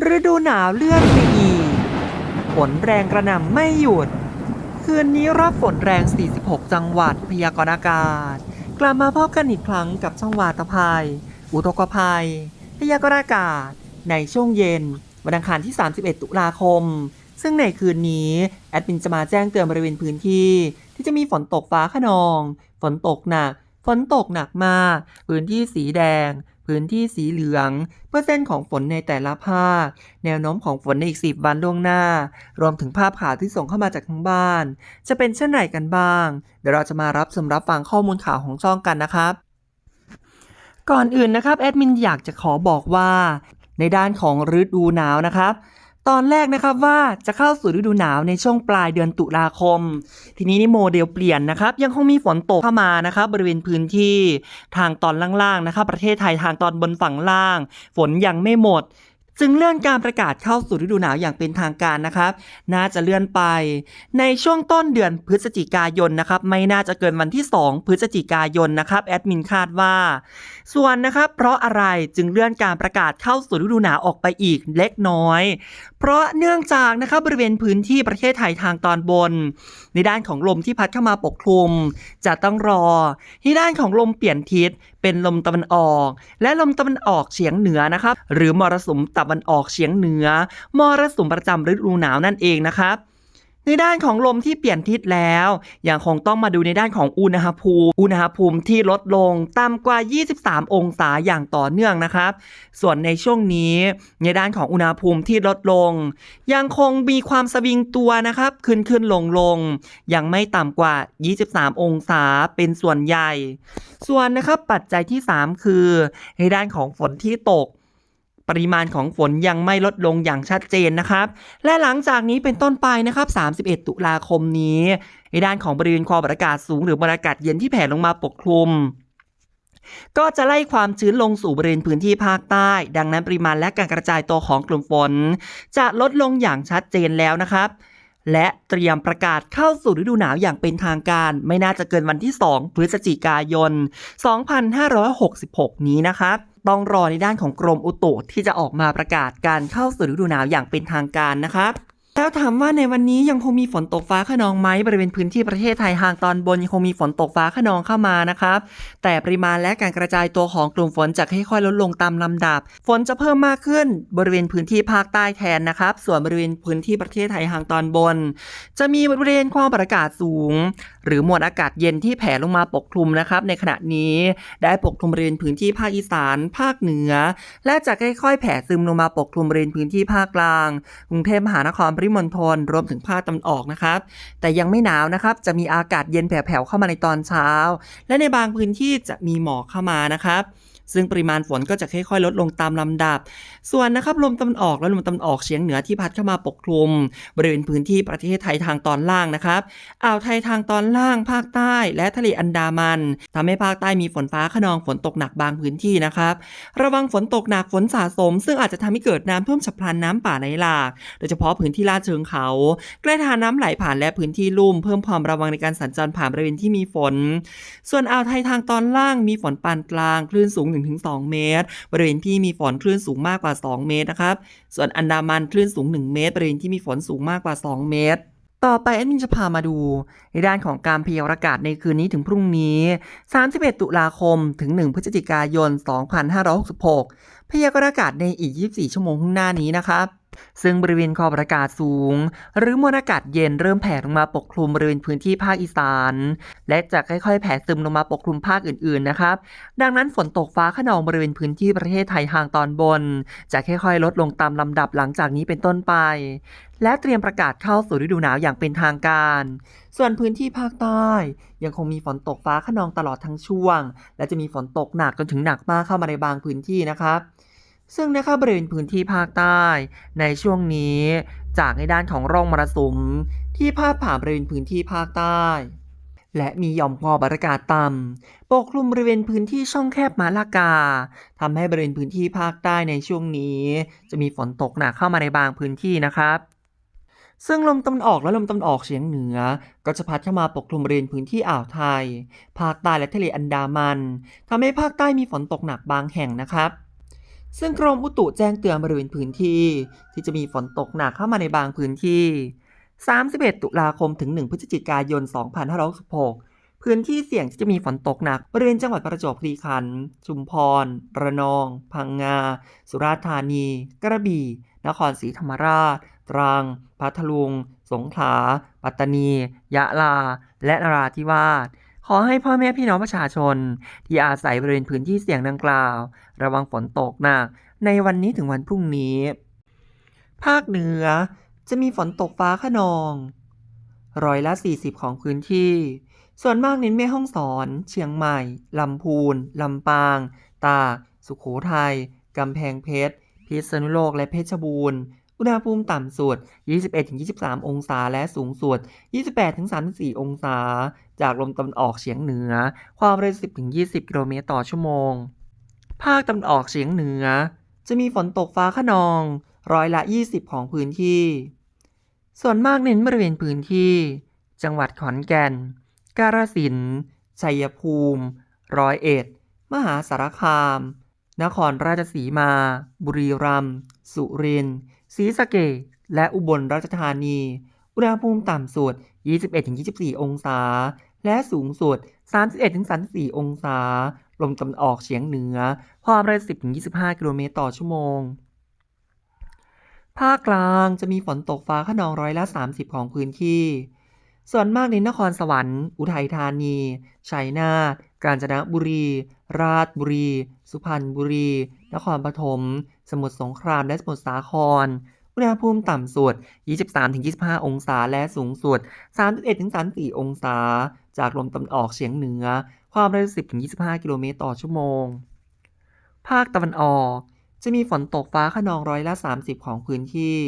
ฤดูหนาวเลื่อนไปอีกฝนแรงกระหน่ำไม่หยุด คืนนี้รับฝนแรง 46 จังหวัด พยากรณ์อากาศ กลับมาพบกันอีกครั้งกับช่องวาตภัย อุทกภัย พยากรณ์อากาศ ในช่วงเย็น วันอังคารที่ 31 ตุลาคม ซึ่งในคืนนี้ แอดมินจะมาแจ้งเตือนบริเวณพื้นที่ ที่จะมีฝนตกฟ้าขนอง ฝนตกหนัก ฝนตกหนักมาก พื้นที่สีแดง พื้นที่สีเหลือง เปอร์เซ็นต์ของฝนในแต่ละภาค แนวโน้มของฝนในอีก 10 วันล่วงหน้า รวมถึงภาพข่าวที่ส่งเข้ามาจากทางบ้าน จะเป็นเช่นไรกันบ้าง เดี๋ยวเราจะมารับสมรับฟังข้อมูลข่าวของช่องกันนะครับ ก่อนอื่นนะครับแอดมินอยากจะขอบอกว่าในด้านของฤดูหนาวนะครับ ตอนแรกนะครับว่าจะเข้าสู่ฤดูหนาวในช่วงปลายเดือนตุลาคม ทีนี้นี่โมเดลเปลี่ยนนะครับ ยังคงมีฝนตกเข้ามานะครับบริเวณพื้นที่ทางตอนล่างๆนะครับ ประเทศไทยทางตอนบนฝั่งล่าง ฝนยังไม่หมด จึงเลื่อนการประกาศเข้าสู่ฤดูหนาวอย่างเป็นทางการนะครับ น่าจะเลื่อนไป ในช่วงต้นเดือนพฤศจิกายนนะครับ ไม่น่าจะเกินวันที่ 2 พฤศจิกายนนะครับแอดมินคาดว่า ส่วนนะครับ เพราะอะไรจึงเลื่อนการประกาศเข้าสู่ฤดูหนาวออกไปอีกเล็กน้อย เพราะเนื่องจากนะครับบริเวณพื้นที่ประเทศไทยทางตอนบน ในด้านของลมที่พัดเข้ามาปกคลุม จะต้องรอที่ด้านของลมเปลี่ยนทิศเป็นลมตะวันออก และลมตะวันออกเฉียงเหนือนะครับ หรือมรสุมตะวันออกเฉียงเหนือ มรสุมประจำฤดูหนาวนั่นเองนะครับในด้านของลมที่เปลี่ยนทิศแล้วยังคงต้องมาดูในด้านของอุณหภูมิ อุณหภูมิที่ลดลงต่ำกว่า 23 องศาอย่างต่อเนื่องนะครับ ส่วนในช่วงนี้ในด้านของอุณหภูมิที่ลดลง ยังคงมีความสวิงตัวนะครับ ขึ้นขึ้นลงลงยังไม่ต่ำกว่า 23 องศาเป็นส่วนใหญ่ ส่วนนะครับปัจจัยที่ 3 คือ ในด้านของฝนที่ตก ปริมาณของฝนยังไม่ลดลงอย่างชัดเจนนะครับ และหลังจากนี้เป็นต้นไปนะครับ 31 ตุลาคมนี้ในด้านของบริเวณความกดอากาศสูงหรือมวลอากาศเย็นที่แผ่ลงมาปกคลุมก็จะไล่ความชื้นลงสู่บริเวณพื้นที่ภาคใต้ ดังนั้นปริมาณและการกระจายตัวของกลุ่มฝน จะลดลงอย่างชัดเจนแล้วนะครับ และเตรียมประกาศเข้าสู่ฤดูหนาวอย่างเป็นทางการ ไม่น่าจะเกินวันที่ 2 พฤศจิกายน 2566 นี้นะครับ ต้องรอในด้านของกรมอุตุที่จะออกมาประกาศการเข้าสู่ฤดูหนาวอย่างเป็นทางการนะครับ แล้วถามว่าในวันนี้ยังคงมีฝนตกฟ้าขนองไหมบริเวณพื้นที่ประเทศไทยทางตอนบนยังคงมีฝนตกฟ้าขนองเข้ามานะครับ แต่ปริมาณและการกระจายตัวของกลุ่มฝนจะค่อยๆลดลงตามลำดับ ฝนจะเพิ่มมากขึ้นบริเวณพื้นที่ภาคใต้แทนนะครับ ส่วนบริเวณพื้นที่ประเทศไทยทางตอนบน จะมีบริเวณความกดอากาศสูง หรือมวลอากาศเย็นที่แผ่ลงมาปกคลุมนะครับ ในขณะนี้ได้ปกคลุมบริเวณพื้นที่ภาคอีสาน ภาคเหนือ และจะค่อยๆ แผ่ซึมลงมาปกคลุมบริเวณพื้นที่ภาคกลางกรุงเทพมหานครริมณฑลรวมถึงภาคตะวันออกนะครับ แต่ยังไม่หนาวนะครับ จะมีอากาศเย็นแผ่วๆเข้ามาในตอนเช้า และในบางพื้นที่จะมีหมอกเข้ามานะครับ ซึ่งปริมาณฝนก็จะค่อยๆ ลดลงตามลำดับ ส่วนนะครับลมตะวันออกและลมตะวันออกเฉียงเหนือที่พัดเข้ามาปกคลุม บริเวณพื้นที่ประเทศไทยทางตอนล่างนะครับอ่าวไทยทางตอนล่างภาคใต้และทะเลอันดามันทำให้ภาคใต้มีฝนฟ้าขนองฝนตกหนักบางพื้นที่นะครับระวังฝนตกหนักฝนสะสม ซึ่งอาจจะทำให้เกิดน้ำท่วมฉับพลันน้ำป่าไหลหลาก โดยเฉพาะพื้นที่ลาดเชิงเขาใกล้ทางน้ำไหลผ่านและพื้นที่ลุ่ม เพิ่มความระวังในการสัญจรผ่านบริเวณที่มีฝน ส่วนอ่าวไทยทางตอนล่างมีฝนปานกลางคลื่นสูง1-2 เมตร บริเวณที่มีฝนคลื่นสูงมากกว่า 2 เมตรนะครับ ส่วนอันดามันคลื่นสูง 1 เมตร บริเวณที่มีฝนสูงมากกว่า 2 เมตรต่อไปแอดมินจะพามาดู ในด้านของการพยากรณ์อากาศในคืนนี้ถึงพรุ่งนี้ 31 ตุลาคมถึง 1 พฤศจิกายน 2566 พยากรณ์อากาศในอีก 24 ชั่วโมงข้างหน้านี้นะครับ ซึ่งบริเวณขอบอากาศสูง หรือมวลอากาศเย็นเริ่มแผ่ลงมาปกคลุมบริเวณพื้นที่ภาคอีสาน และจะค่อยๆ แผ่ซึมลงมาปกคลุมภาคอื่นๆนะครับ ดังนั้นฝนตกฟ้าขนองบริเวณพื้นที่ประเทศไทยทางตอนบน จะค่อยๆ ลดลงตามลำดับหลังจากนี้เป็นต้นไป และเตรียมประกาศเข้าสู่ฤดูหนาวอย่างเป็นทางการ ส่วนพื้นที่ภาคใต้ยังคงมีฝนตกฟ้าขนองตลอดทั้งช่วง และจะมีฝนตกหนักจนถึงหนักมากเข้ามาในบางพื้นที่นะครับ ซึ่งนะครับริเวณพื้นที่ภาคใต้ ในช่วงนี้จากในด้านของร่องมรสุมที่พาดผ่านบริเวณพื้นที่ภาคใต้ และมีหย่อมความกดอากาศต่ำปกคลุมบริเวณพื้นที่ช่องแคบมาลากาทำให้บริเวณพื้นที่ภาคใต้ในช่วงนี้ จะมีฝนตกหนักเข้ามาในบางพื้นที่นะครับซึ่งลมตะวันออกและลมตะวันออกเฉียงเหนือ ก็จะพัดเข้ามาปกคลุมบริเวณพื้นที่อ่าวไทย ภาคใต้และทะเลอันดามันทำให้ภาคใต้มีฝนตกหนักบางแห่งนะครับ ซึ่งกรมอุตุแจ้งเตือนบริเวณพื้นที่ ที่จะมีฝนตกหนักเข้ามาในบางพื้นที่ 31 ตุลาคมถึง 1 พฤศจิกายน 2566 พื้นที่เสี่ยงที่จะมีฝนตกหนักบริเวณจังหวัดประจวบคีรีขันธ์ชุมพร ระนอง พังงา สุราษฎร์ธานี กระบี่ นครศรีธรรมราช ตรัง พัทลุง สงขลา ปัตตานี ยะลา และนราธิวาส ขอให้พ่อแม่พี่น้องประชาชน ที่อาศัยบริเวณพื้นที่เสี่ยงดังกล่าว ระวังฝนตกหนักในวันนี้ถึงวันพรุ่งนี้ ภาคเหนือจะมีฝนตกฟ้าขนองร้อยละ 40 ของพื้นที่ ส่วนมากเน้นแม่ห้องสอน เชียงใหม่ ลำพูน ลำปาง ตาก สุขโขทัย กำแพงเพชร พิษณุโลก และเพชรบูรณ์ อุณหภูมิต่ำสุด 21-23 องศา และสูงสุด 28-34 องศา จากลมตะวันออกเฉียงเหนือ ความเร็ว 10-20 กิโลเมตรต่อชั่วโมง ภาคตะวันออกเฉียงเหนือ จะมีฝนตกฟ้าขนอง ร้อยละ 20 ของพื้นที่ ส่วนมากเน้นบริเวณพื้นที่ จังหวัดขอนแก่น กาฬสินธุ์ชัยภูมิ ร้อยเอ็ด มหาสารคาม นครราชสีมา บุรีรัมย์ สุรินทร์ ศรีสะเกดและอุบลราชธานี อุณหภูมิต่ำสุด 21-24 องศา และสูงสุด 31-34 องศา ลมตะวันออกเฉียงเหนือ ความเร็ว 10-25 กิโลเมตรต่อชั่วโมง ภาคกลางจะมีฝนตกฟ้าขนองร้อยละ 30 ของพื้นที่ ส่วนมากในนครสวรรค์ อุทัยธานี ชัยนาท กาญจนบุรี ราชบุรี สุพรรณบุรี นครปฐม สมุทรสงคราม และสมุทรสาคร อุณหภูมิต่ำสุด 23-25 องศา และสูงสุด 31-34 องศา จากลมตะวันออกเฉียงเหนือ ความเร็ว 10-25 กิโลเมตรต่อชั่วโมง ภาคตะวันออกจะมีฝนตกฟ้าขนองร้อยละ 30 ของพื้นที่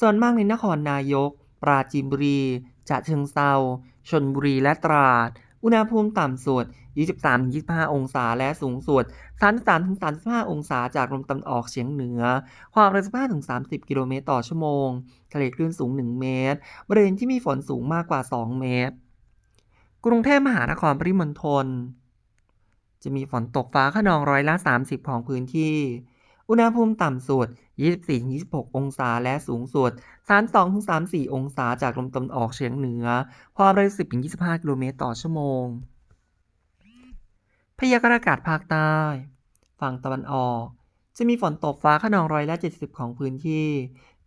ส่วนมากในนครนายก ปราจีนบุรีฉะเชิงเซาชนบุรีและตราด อุณหภูมิต่ำสุด 23-25 องศาและสูงสุด 33-35 องศาจากลมตะวันออกเฉียงเหนือ ความเร็ว15-30 กิโลเมตรต่อชั่วโมง ทะเลคลื่นสูง 1 เมตร บริเวณที่มีฝนสูงมากกว่า 2 เมตร กรุงเทพมหานครปริมณฑลจะมีฝนตกฟ้าขนองร้อยละ 30 ของพื้นที่ อุณหภูมิต่ำสุด 24-26 องศา และสูงสุด 32-34 องศา จากลมตะวันออกเฉียงเหนือ ความเร็ว 10-25 กิโลเมตรต่อชั่วโมง พยากรณ์อากาศภาคใต้ ฝั่งตะวันออก จะมีฝนตกฟ้าขนองร้อยละ 70 ของพื้นที่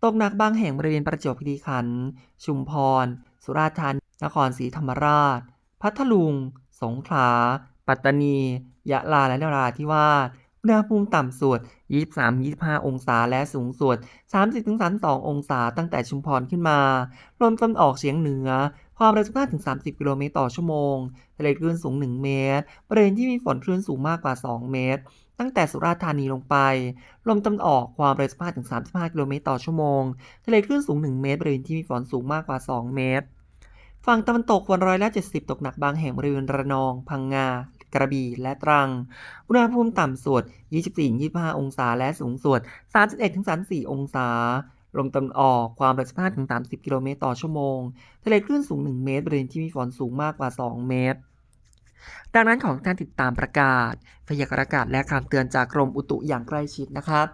ตกหนักบางแห่งบริเวณประจวบคีรีขันธ์ ชุมพร สุราษฎร์ธานี นครศรีธรรมราช พัทลุง สงขลา ปัตตานี ยะลา และนราธิวาส อุณหภูมิต่ำสุด 23-25 องศาและสูงสุด 30-32 องศาตั้งแต่ชุมพรขึ้นมา ลมตะวันออกเฉียงเหนือ ความเร็ว15-30 กิโลเมตรต่อชั่วโมง ทะเลคลื่นสูง 1 เมตร บริเวณที่มีฝนคลื่นสูงมากกว่า 2 เมตร ตั้งแต่สุราษฎร์ธานีลงไป ลมตะวันออกความเร็ว15-35 กิโลเมตรต่อชั่วโมง ทะเลคลื่นสูง 1 เมตร บริเวณที่มีฝนสูงมากกว่า 2 เมตรฝั่งตะวันตกฝนร้อยละ70 ตกหนักบางแห่งบริเวณระนอง พังงา กระบี่ และตรัง อุณหภูมิต่ำสุด 24-25 องศา และสูงสุด 31-34 องศา ลมตะวันออก ความเร็ว15-30 กิโลเมตรต่อชั่วโมง ทะเลคลื่นสูง 1 เมตร บริเวณที่มีฝนสูงมากกว่า 2 เมตร ดังนั้นขอให้ทุกท่านติดตามประกาศ พยากรณ์อากาศและคำเตือนจากกรมอุตุอย่างใกล้ชิดนะครับ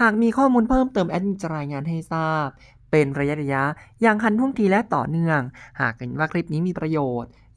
หากมีข้อมูลเพิ่มเติมแอดมินจะรายงานให้ทราบเป็นระยะระยะอย่างทันท่วงทีและต่อเนื่อง หากเห็นว่าคลิปนี้มีประโยชน์